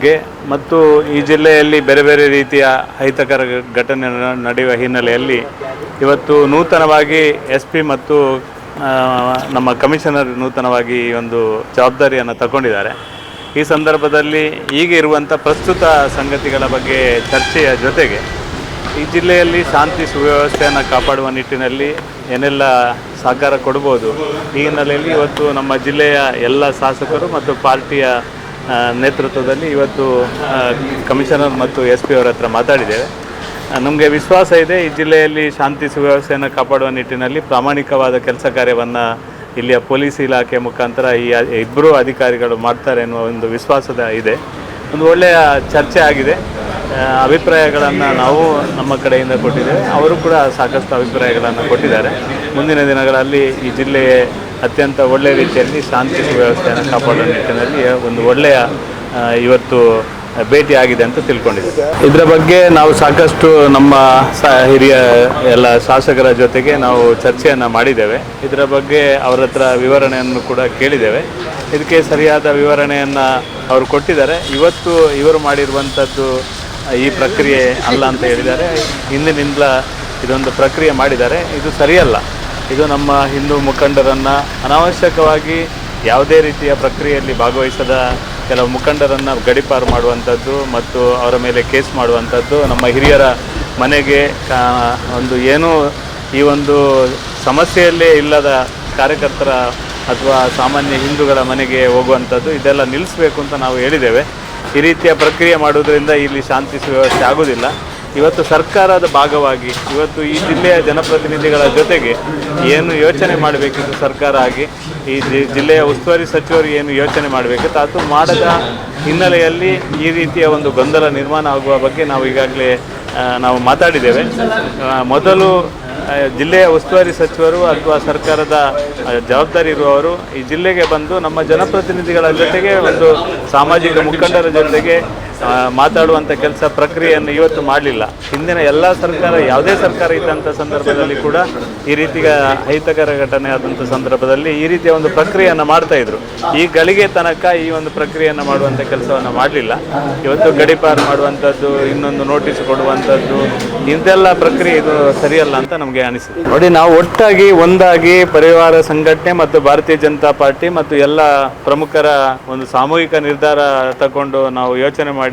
ಬಗ್ಗೆ ಮತ್ತು ಈ ಜಿಲ್ಲೆಯಲ್ಲಿ ಬೇರೆ ಬೇರೆ ರೀತಿಯ ಅಹಿತಕರ ಘಟನೆ ನಡೆಯುವ ಹಿನ್ನೆಲೆಯಲ್ಲಿ ಇವತ್ತು ನೂತನವಾಗಿ ಎಸ್ ಪಿ ಮತ್ತು ನಮ್ಮ ಕಮಿಷನರ್ ನೂತನವಾಗಿ ಈ ಒಂದು ಜವಾಬ್ದಾರಿಯನ್ನು ತಗೊಂಡಿದ್ದಾರೆ. ಈ ಸಂದರ್ಭದಲ್ಲಿ ಈಗ ಇರುವಂಥ ಪ್ರಸ್ತುತ ಸಂಗತಿಗಳ ಬಗ್ಗೆ ಚರ್ಚೆಯ ಜೊತೆಗೆ ಈ ಜಿಲ್ಲೆಯಲ್ಲಿ ಶಾಂತಿ ಸುವ್ಯವಸ್ಥೆಯನ್ನು ಕಾಪಾಡುವ ನಿಟ್ಟಿನಲ್ಲಿ ಏನೆಲ್ಲ ಸಹಕಾರ ಕೊಡ್ಬೋದು, ಈ ಹಿನ್ನೆಲೆಯಲ್ಲಿ ಇವತ್ತು ನಮ್ಮ ಜಿಲ್ಲೆಯ ಎಲ್ಲ ಶಾಸಕರು ಮತ್ತು ಪಾರ್ಟಿಯ ನೇತೃತ್ವದಲ್ಲಿ ಇವತ್ತು ಕಮಿಷನರ್ ಮತ್ತು ಎಸ್ ಪಿ ಅವರ ಹತ್ರ ಮಾತಾಡಿದ್ದೇವೆ. ನಮಗೆ ವಿಶ್ವಾಸ ಇದೆ, ಈ ಜಿಲ್ಲೆಯಲ್ಲಿ ಶಾಂತಿ ಸುವ್ಯವಸ್ಥೆಯನ್ನು ಕಾಪಾಡುವ ನಿಟ್ಟಿನಲ್ಲಿ ಪ್ರಾಮಾಣಿಕವಾದ ಕೆಲಸ ಕಾರ್ಯವನ್ನು ಇಲ್ಲಿಯ ಪೊಲೀಸ್ ಇಲಾಖೆ ಮುಖಾಂತರ ಈ ಇಬ್ಬರು ಅಧಿಕಾರಿಗಳು ಮಾಡ್ತಾರೆ ಎನ್ನುವ ಒಂದು ವಿಶ್ವಾಸದ ಇದೆ. ಒಂದು ಒಳ್ಳೆಯ ಚರ್ಚೆ ಆಗಿದೆ. ಅಭಿಪ್ರಾಯಗಳನ್ನು ನಾವು ನಮ್ಮ ಕಡೆಯಿಂದ ಕೊಟ್ಟಿದ್ದೇವೆ. ಅವರು ಕೂಡ ಸಾಕಷ್ಟು ಅಭಿಪ್ರಾಯಗಳನ್ನು ಕೊಟ್ಟಿದ್ದಾರೆ. ಮುಂದಿನ ದಿನಗಳಲ್ಲಿ ಈ ಜಿಲ್ಲೆಯ ಅತ್ಯಂತ ಒಳ್ಳೆಯ ರೀತಿಯಲ್ಲಿ ಶಾಂತಿ ಸುವ್ಯವಸ್ಥೆಯನ್ನು ಕಾಪಾಡುವ ನಿಟ್ಟಿನಲ್ಲಿ ಒಂದು ಒಳ್ಳೆಯ ಇವತ್ತು ಭೇಟಿ ಆಗಿದೆ ಅಂತ ತಿಳ್ಕೊಂಡಿದ್ದೆ ಇದರ ಬಗ್ಗೆ ನಾವು ಸಾಕಷ್ಟು ನಮ್ಮ ಹಿರಿಯ ಎಲ್ಲ ಶಾಸಕರ ಜೊತೆಗೆ ನಾವು ಚರ್ಚೆಯನ್ನು ಮಾಡಿದ್ದೇವೆ. ಇದರ ಬಗ್ಗೆ ಅವರ ಹತ್ರ ವಿವರಣೆಯನ್ನು ಕೂಡ ಕೇಳಿದ್ದೇವೆ. ಇದಕ್ಕೆ ಸರಿಯಾದ ವಿವರಣೆಯನ್ನು ಅವರು ಕೊಟ್ಟಿದ್ದಾರೆ. ಇವತ್ತು ಇವರು ಮಾಡಿರುವಂಥದ್ದು ಈ ಪ್ರಕ್ರಿಯೆ ಅಲ್ಲ ಅಂತ ಹೇಳಿದ್ದಾರೆ. ಹಿಂದಿನಿಂದ ಇದೊಂದು ಪ್ರಕ್ರಿಯೆ ಮಾಡಿದ್ದಾರೆ. ಇದು ಸರಿಯಲ್ಲ. ಇದು ನಮ್ಮ ಹಿಂದೂ ಮುಖಂಡರನ್ನು ಅನಾವಶ್ಯಕವಾಗಿ ಯಾವುದೇ ರೀತಿಯ ಪ್ರಕ್ರಿಯೆಯಲ್ಲಿ ಭಾಗವಹಿಸದ ಕೆಲವು ಮುಖಂಡರನ್ನು ಗಡಿಪಾರು ಮಾಡುವಂಥದ್ದು ಮತ್ತು ಅವರ ಮೇಲೆ ಕೇಸ್ ಮಾಡುವಂಥದ್ದು ನಮ್ಮ ಹಿರಿಯರ ಮನೆಗೆ ಒಂದು ಏನೂ ಈ ಒಂದು ಸಮಸ್ಯೆಯಲ್ಲೇ ಇಲ್ಲದ ಕಾರ್ಯಕರ್ತರ ಅಥವಾ ಸಾಮಾನ್ಯ ಹಿಂದೂಗಳ ಮನೆಗೆ ಹೋಗುವಂಥದ್ದು, ಇದೆಲ್ಲ ನಿಲ್ಲಿಸಬೇಕು ಅಂತ ನಾವು ಹೇಳಿದ್ದೇವೆ. ಈ ರೀತಿಯ ಪ್ರಕ್ರಿಯೆ ಮಾಡುವುದರಿಂದ ಇಲ್ಲಿ ಶಾಂತಿ ಸುವ್ಯವಸ್ಥೆ ಆಗುವುದಿಲ್ಲ. ಇವತ್ತು ಸರ್ಕಾರದ ಭಾಗವಾಗಿ, ಇವತ್ತು ಈ ಜಿಲ್ಲೆಯ ಜನಪ್ರತಿನಿಧಿಗಳ ಜೊತೆಗೆ ಏನು ಯೋಚನೆ ಮಾಡಬೇಕಿತ್ತು ಸರ್ಕಾರ ಆಗಿ ಈ ಜಿಲ್ಲೆಯ ಉಸ್ತುವಾರಿ ಸಚಿವರು ಏನು ಯೋಚನೆ ಮಾಡಬೇಕಿತ್ತು ಅದು ಮಾಡದ ಹಿನ್ನೆಲೆಯಲ್ಲಿ ಈ ರೀತಿಯ ಒಂದು ಗೊಂದಲ ನಿರ್ಮಾಣ ಆಗುವ ಬಗ್ಗೆ ನಾವು ಈಗಾಗಲೇ ನಾವು ಮಾತಾಡಿದ್ದೇವೆ. ಮೊದಲು ಜಿಲ್ಲೆಯ ಉಸ್ತುವಾರಿ ಸಚಿವರು ಅಥವಾ ಸರ್ಕಾರದ ಜವಾಬ್ದಾರಿ ಇರುವವರು ಈ ಜಿಲ್ಲೆಗೆ ಬಂದು ನಮ್ಮ ಜನಪ್ರತಿನಿಧಿಗಳ ಜೊತೆಗೆ ಒಂದು ಸಾಮಾಜಿಕ ಮುಖಂಡರ ಜೊತೆಗೆ ಮಾತಾಡುವಂಥ ಕೆಲಸ ಪ್ರಕ್ರಿಯೆಯನ್ನು ಇವತ್ತು ಮಾಡಲಿಲ್ಲ. ಹಿಂದಿನ ಎಲ್ಲ ಸರ್ಕಾರ, ಯಾವುದೇ ಸರ್ಕಾರ ಇದ್ದಂಥ ಸಂದರ್ಭದಲ್ಲಿ ಕೂಡ ಈ ರೀತಿಯ ಅಹಿತಕರ ಘಟನೆ ಆದಂಥ ಸಂದರ್ಭದಲ್ಲಿ ಈ ರೀತಿಯ ಒಂದು ಪ್ರಕ್ರಿಯೆಯನ್ನು ಮಾಡ್ತಾ ಇದ್ರು. ಈ ಗಳಿಗೆ ತನಕ ಈ ಒಂದು ಪ್ರಕ್ರಿಯೆಯನ್ನು ಮಾಡುವಂಥ ಕೆಲಸವನ್ನು ಮಾಡಲಿಲ್ಲ. ಇವತ್ತು ಗಡಿಪಾರು ಮಾಡುವಂಥದ್ದು ಇನ್ನೊಂದು ನೋಟಿಸ್ ಕೊಡುವಂಥದ್ದು ಇದೆಲ್ಲ ಪ್ರಕ್ರಿಯೆ ಇದು ಸರಿಯಲ್ಲ ಅಂತ ನಮಗೆ ಅನಿಸುತ್ತೆ ನೋಡಿ, ನಾವು ಒಟ್ಟಾಗಿ ಒಂದಾಗಿ ಪರಿವಾರ ಸಂಘಟನೆ ಮತ್ತು ಭಾರತೀಯ ಜನತಾ ಪಾರ್ಟಿ ಮತ್ತು ಎಲ್ಲ ಪ್ರಮುಖರ ಒಂದು ಸಾಮೂಹಿಕ ನಿರ್ಧಾರ ತಗೊಂಡು ನಾವು ಯೋಚನೆ ಮಾಡಿ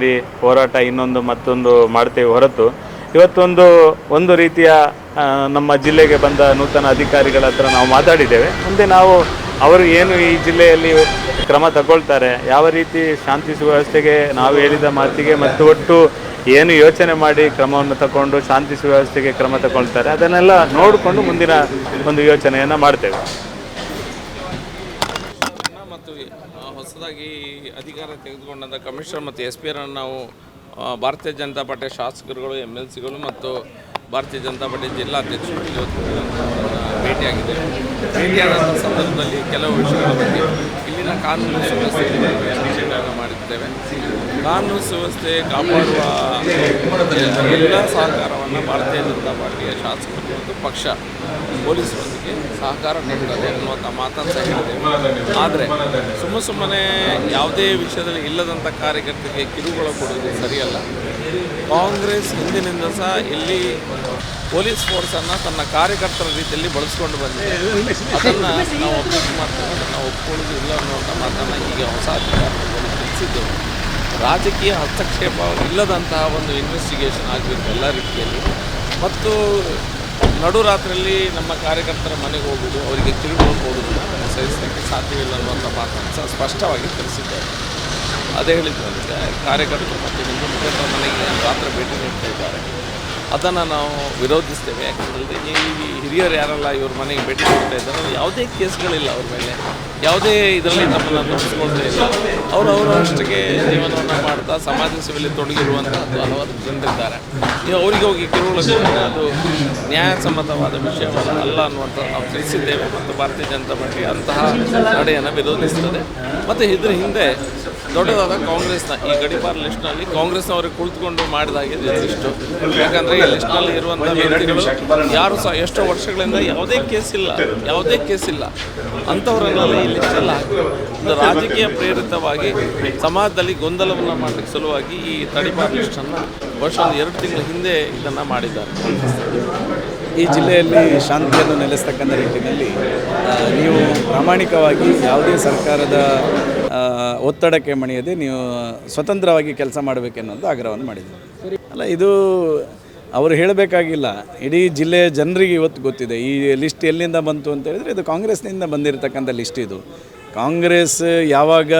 ಹೋರಾಟ ಇನ್ನೊಂದು ಮತ್ತೊಂದು ಮಾಡ್ತೇವೆ ಹೊರತು. ಇವತ್ತೊಂದು ಒಂದು ರೀತಿಯ ನಮ್ಮ ಜಿಲ್ಲೆಗೆ ಬಂದ ನೂತನ ಅಧಿಕಾರಿಗಳ ಹತ್ರ ನಾವು ಮಾತಾಡಿದ್ದೇವೆ. ಮುಂದೆ ನಾವು ಅವರು ಏನು ಈ ಜಿಲ್ಲೆಯಲ್ಲಿ ಕ್ರಮ ತಗೊಳ್ತಾರೆ, ಯಾವ ರೀತಿ ಶಾಂತಿ ಸುವ್ಯವಸ್ಥೆಗೆ ನಾವು ಹೇಳಿದ ಮಾತಿಗೆ ಮತ್ತು ಒಟ್ಟು ಏನು ಯೋಚನೆ ಮಾಡಿ ಕ್ರಮವನ್ನು ತಗೊಂಡು ಶಾಂತಿ ಸುವ್ಯವಸ್ಥೆಗೆ ಕ್ರಮ ತಗೊಳ್ತಾರೆ, ಅದನ್ನೆಲ್ಲ ನೋಡಿಕೊಂಡು ಮುಂದಿನ ಒಂದು ಯೋಚನೆಯನ್ನು ಮಾಡ್ತೇವೆ ಮತ್ತು ಆ, ಹೊಸದಾಗಿ ಅಧಿಕಾರ ತೆಗೆದುಕೊಂಡಂಥ ಕಮಿಷನರ್ ಮತ್ತು ಎಸ್ ಪಿ ಆರನ್ನು ನಾವು ಭಾರತೀಯ ಜನತಾ ಪಾರ್ಟಿಯ ಶಾಸಕರುಗಳು ಎಂ ಎಲ್ ಸಿಗಳು ಮತ್ತು ಭಾರತೀಯ ಜನತಾ ಪಾರ್ಟಿ ಜಿಲ್ಲಾಧ್ಯಕ್ಷರು ಇವತ್ತು ಭೇಟಿಯಾಗಿದ್ದೇವೆ ಸಂದರ್ಭದಲ್ಲಿ ಕೆಲವು ವಿಷಯಗಳ ಬಗ್ಗೆ ಇಲ್ಲಿನ ಕಾನೂನು ಸುವ್ಯವಸ್ಥೆ ಮಾಡಿದ್ದೇವೆ ಕಾನೂನು ಸುವ್ಯವಸ್ಥೆ ಕಾಪಾಡುವ, ಎಲ್ಲ ಸಹಕಾರವನ್ನು ಭಾರತೀಯ ಜನತಾ ಪಾರ್ಟಿಯ ಶಾಸಕರು ಮತ್ತು ಪಕ್ಷ ಪೊಲೀಸರೊಂದಿಗೆ ಸಹಕಾರ ನೀಡುತ್ತದೆ ಅನ್ನುವಂಥ ಮಾತನ್ನು ಸಹ ಹೇಳಿದ್ದೇವೆ. ಆದರೆ ಸುಮ್ಮ ಸುಮ್ಮನೆ ಯಾವುದೇ ವಿಷಯದಲ್ಲಿ ಇಲ್ಲದಂಥ ಕಾರ್ಯಕರ್ತರಿಗೆ ಕಿರುಕುಳ ಕೊಡುವುದು ಸರಿಯಲ್ಲ. ಕಾಂಗ್ರೆಸ್ ಹಿಂದಿನಿಂದ ಸಹ ಇಲ್ಲಿ ಪೊಲೀಸ್ ಫೋರ್ಸನ್ನು ತನ್ನ ಕಾರ್ಯಕರ್ತರ ರೀತಿಯಲ್ಲಿ ಬಳಸ್ಕೊಂಡು ಬಂದಿದೆ. ಅದನ್ನು ನಾವು ಒಪ್ಪಿಗೆ ಮಾಡ್ತೇವೆ ನಾವು ಒಪ್ಕೊಳ್ಳೋದು ಇಲ್ಲ ಅನ್ನುವಂಥ ಮಾತನ್ನು ಈಗ ಹೊಸ ಅಧಿಕಾರಿಗಳು ತಿಳಿಸಿದ್ದೇವೆ ರಾಜಕೀಯ ಹಸ್ತಕ್ಷೇಪ ಇಲ್ಲದಂತಹ ಒಂದು ಇನ್ವೆಸ್ಟಿಗೇಷನ್ ಆಗಬೇಕು ಎಲ್ಲ ರೀತಿಯಲ್ಲಿ. ಮತ್ತು ನಡುರಾತ್ರಿಯಲ್ಲಿ ನಮ್ಮ ಕಾರ್ಯಕರ್ತರ ಮನೆಗೆ ಹೋಗೋದು ಅವರಿಗೆ ಕಿರುಕುಳ ಕೊಡುವುದನ್ನು ಸಹಿಸಲಿಕ್ಕೆ ಸಾಧ್ಯವಿಲ್ಲ ಅನ್ನುವಂಥ ಮಾತನ್ನು ಸ್ಪಷ್ಟವಾಗಿ ತಿಳಿಸಿದ್ದಾರೆ. ಅದೇ ಅದಕ್ಕೆ ಕಾರ್ಯಕರ್ತರು ಮತ್ತು ಹಿಂದೂ ಮನೆಗೆ ರಾತ್ರಿ ಭೇಟಿ ನೀಡ್ತಾ ಇದ್ದಾರೆ. ಅದನ್ನು ನಾವು ವಿರೋಧಿಸ್ತೇವೆ. ಯಾಕಂದರೆ ಈ ಹಿರಿಯರು ಯಾರೆಲ್ಲ ಇವ್ರ ಮನೆಗೆ ಭೇಟಿ ಕೊಡ್ತಾ ಇದ್ದಾರೆ, ಯಾವುದೇ ಕೇಸ್ಗಳಿಲ್ಲ ಅವ್ರ ಮೇಲೆ. ಯಾವುದೇ ಇದರಲ್ಲಿ ನಮ್ಮನ್ನು ತೋರಿಸ್ಕೊಳ್ತಾ ಇಲ್ಲ. ಅವರು ಅವರಷ್ಟಕ್ಕೆ ಜೀವನವನ್ನು ಮಾಡ್ತಾ ಸಮಾಜ ಸೇವೆಯಲ್ಲಿ ತೊಡಗಿರುವಂಥದ್ದು ಹಲವಾರು ಜನರಿದ್ದಾರೆ. ನೀವು ಅವರಿಗೆ ಹೋಗಿ ಕಿರುಗೊಳಿಸಿದ್ರೆ ಅದು ನ್ಯಾಯಸಮ್ಮತವಾದ ವಿಷಯವಲ್ಲ ಅಲ್ಲ ಅನ್ನುವಂಥ ನಾವು ತಿಳಿಸಿದ್ದೇವೆ. ಮತ್ತು ಭಾರತೀಯ ಜನತಾ ಪಾರ್ಟಿ ಅಂತಹ ನಡೆಯನ್ನು ವಿರೋಧಿಸ್ತದೆ. ಮತ್ತು ಇದ್ರ ಹಿಂದೆ ದೊಡ್ಡದಾದ ಕಾಂಗ್ರೆಸ್ನ ಈ ಗಡಿಪಾರ್ ಲಿಸ್ಟ್ನಲ್ಲಿ ಕಾಂಗ್ರೆಸ್ನವರಿಗೆ ಕುಳಿತುಕೊಂಡು ಮಾಡಿದಾಗಿದೆ ಲಿಸ್ಟು ಯಾಕಂದರೆ ಈ ಲಿಸ್ಟ್ನಲ್ಲಿ ಇರುವಂಥ ವ್ಯಕ್ತಿಗಳು ಯಾರು ಸಹ ಎಷ್ಟೋ ವರ್ಷಗಳಿಂದ ಯಾವುದೇ ಕೇಸ್ ಇಲ್ಲ ಯಾವುದೇ ಕೇಸ್ ಇಲ್ಲ. ಅಂಥವರನ್ನೆಲ್ಲ ಈ ಲಿಸ್ಟೆಲ್ಲ ಹಾಕಿ. ಒಂದು ರಾಜಕೀಯ ಪ್ರೇರಿತವಾಗಿ ಸಮಾಜದಲ್ಲಿ ಗೊಂದಲವನ್ನು ಮಾಡಲಿಕ್ಕೆ ಸಲುವಾಗಿ ಈ ತಡಿಪಾರ್ ಲಿಸ್ಟನ್ನು ವರ್ಷ ಒಂದು ಎರಡು ತಿಂಗಳ ಹಿಂದೆ ಇದನ್ನು ಮಾಡಿದ್ದಾರೆ. ಈ ಜಿಲ್ಲೆಯಲ್ಲಿ ಶಾಂತಿಯನ್ನು ನೆಲೆಸ್ತಕ್ಕಂಥ ನಿಟ್ಟಿನಲ್ಲಿ ನೀವು ಪ್ರಾಮಾಣಿಕವಾಗಿ ಯಾವುದೇ ಸರ್ಕಾರದ ಒತ್ತಡಕ್ಕೆ ಮಣಿಯದೆ ನೀವು ಸ್ವತಂತ್ರವಾಗಿ ಕೆಲಸ ಮಾಡಬೇಕೆನ್ನುವಂಥ ಆಗ್ರಹವನ್ನು ಮಾಡಿದ್ದೀವಿ ಅಲ್ಲ, ಇದು ಅವರು ಹೇಳಬೇಕಾಗಿಲ್ಲ, ಇಡೀ ಜಿಲ್ಲೆಯ ಜನರಿಗೆ ಇವತ್ತು ಗೊತ್ತಿದೆ. ಈ ಲಿಸ್ಟ್ ಎಲ್ಲಿಂದ ಬಂತು ಅಂತ ಹೇಳಿದರೆ ಇದು ಕಾಂಗ್ರೆಸ್ನಿಂದ ಬಂದಿರತಕ್ಕಂಥ ಲಿಸ್ಟ್ ಇದು. ಕಾಂಗ್ರೆಸ್ ಯಾವಾಗ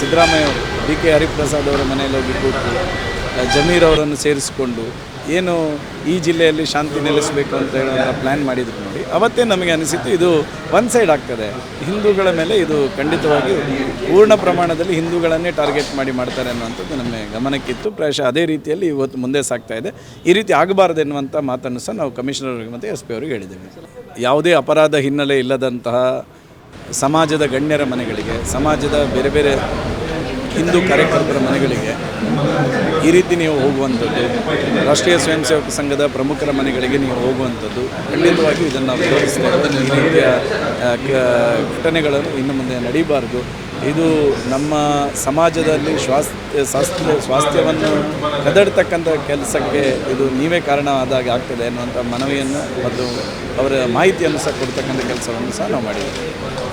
ಸಿದ್ದರಾಮಯ್ಯ ಡಿ ಕೆ ಹರಿಪ್ರಸಾದ್ ಅವರ ಮನೆಯಲ್ಲಿ ಹೋಗಿ ಕೂತು ಜಮೀರ್ ಅವರನ್ನು ಸೇರಿಸಿಕೊಂಡು ಏನು ಈ ಜಿಲ್ಲೆಯಲ್ಲಿ ಶಾಂತಿ ನೆಲೆಸಬೇಕು ಅಂತ ಹೇಳೋದನ್ನು ಪ್ಲ್ಯಾನ್ ಮಾಡಿದ್ರು ನೋಡಿ. ಅವತ್ತೇ ನಮಗೆ ಅನಿಸಿತ್ತು ಇದು ಒನ್ ಸೈಡ್ ಆಗ್ತದೆ. ಹಿಂದೂಗಳ ಮೇಲೆ ಇದು ಖಂಡಿತವಾಗಿ ಪೂರ್ಣ ಪ್ರಮಾಣದಲ್ಲಿ ಹಿಂದೂಗಳನ್ನೇ ಟಾರ್ಗೆಟ್ ಮಾಡಿ ಮಾಡ್ತಾರೆ ಅನ್ನುವಂಥದ್ದು ನಮ್ಮ ಗಮನಕ್ಕಿತ್ತು. ಪ್ರಾಯಶಃ ಅದೇ ರೀತಿಯಲ್ಲಿ ಇವತ್ತು ಮುಂದೆ ಸಾಗ್ತಾ ಇದೆ. ಈ ರೀತಿ ಆಗಬಾರ್ದು ಎನ್ನುವಂಥ ಮಾತನ್ನು ಸಹ ನಾವು ಕಮಿಷನರ್ ಮತ್ತು ಎಸ್ ಪಿ ಅವರಿಗೆ ಹೇಳಿದ್ದೇವೆ. ಯಾವುದೇ ಅಪರಾಧ ಹಿನ್ನೆಲೆ ಇಲ್ಲದಂತಹ ಸಮಾಜದ ಗಣ್ಯರ ಮನೆಗಳಿಗೆ, ಸಮಾಜದ ಬೇರೆ ಬೇರೆ ಹಿಂದೂ ಕಾರ್ಯಕರ್ತರ ಮನೆಗಳಿಗೆ ಈ ರೀತಿ ನೀವು ಹೋಗುವಂಥದ್ದು, ರಾಷ್ಟ್ರೀಯ ಸ್ವಯಂ ಸೇವಕ ಸಂಘದ ಪ್ರಮುಖರ ಮನೆಗಳಿಗೆ ನೀವು ಹೋಗುವಂಥದ್ದು ಖಂಡಿತವಾಗಿ ಇದನ್ನು ವಿರೋಧಿಸ್ತೇವೆ. ಈ ರೀತಿಯ ಘಟನೆಗಳನ್ನು ಇನ್ನು ಮುಂದೆ ನಡೀಬಾರ್ದು. ಇದು ನಮ್ಮ ಸಮಾಜದಲ್ಲಿ ಸ್ವಾಸ್ಥ್ಯ ಸ್ವಾಸ್ಥ್ಯ ಸ್ವಾಸ್ಥ್ಯವನ್ನು ಕದಡ್ತಕ್ಕಂಥ ಕೆಲಸಕ್ಕೆ ಇದು ನೀವೇ ಕಾರಣವಾದಾಗ ಆಗ್ತದೆ ಅನ್ನುವಂಥ ಮನವಿಯನ್ನು ಮತ್ತು ಅವರ ಮಾಹಿತಿಯನ್ನು ಸಹ ಕೊಡ್ತಕ್ಕಂಥ ಕೆಲಸವನ್ನು ಸಹ ನಾವು ಮಾಡಿದ್ದೇವೆ.